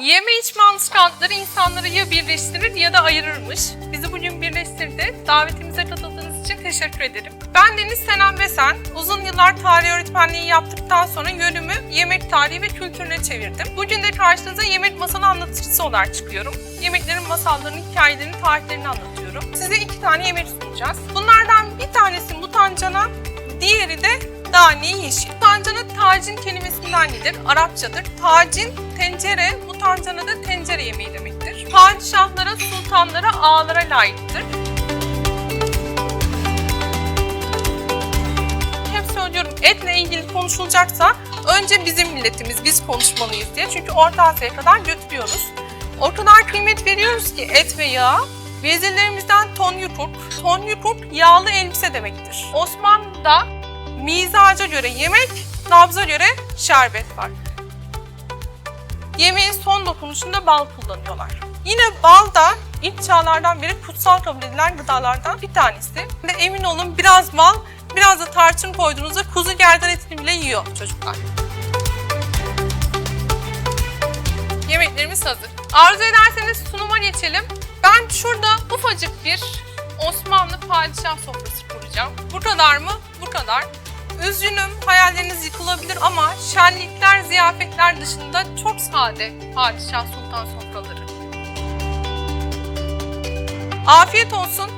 Yeme içme alışkanlıkları insanları ya birleştirir ya da ayırırmış. Bizi bugün birleştirdi. Davetimize katıldığınız için teşekkür ederim. Ben Deniz Senem Besen. Uzun yıllar tarih öğretmenliği yaptıktan sonra yönümü yemek tarihi ve kültürüne çevirdim. Bugün de karşınıza yemek masalı anlatıcısı olarak çıkıyorum. Yemeklerin masallarını, hikayelerini, tarihlerini anlatıyorum. Size iki tane yemek sunacağız. Bunlardan bir tanesi mutancana, diğeri de Dani yeşil. Mutancana tacin kelimesinden gelir, Arapçadır. Tacin, tencere, mutancana da tencere yemeği demektir. Padişahlara, sultanlara, ağalara layıktır. Hep söylüyorum etle ilgili konuşulacaksa önce bizim milletimiz, biz konuşmalıyız diye. Çünkü Orta Asya'ya kadar götürüyoruz. O kadar kıymet veriyoruz ki et ve yağ. Vezirlerimizden tonyukuk. Tonyukuk yağlı elbise demektir. Osmanlı'da mizaca göre yemek, nabza göre şerbet var. Yemeğin son dokunuşunda bal kullanıyorlar. Yine bal da ilk çağlardan beri kutsal kabul edilen gıdalardan bir tanesi. Ve emin olun biraz bal, biraz da tarçın koyduğunuzda kuzu gerdan etini bile yiyor çocuklar. Yemeklerimiz hazır. Arzu ederseniz sunuma geçelim. Ben şurada ufacık bir Osmanlı padişah sofrası kuracağım. Bu kadar mı? Bu kadar. Üzgünüm, hayalleriniz yıkılabilir ama şenlikler, ziyafetler dışında çok sade padişah sultan sofraları. Afiyet olsun.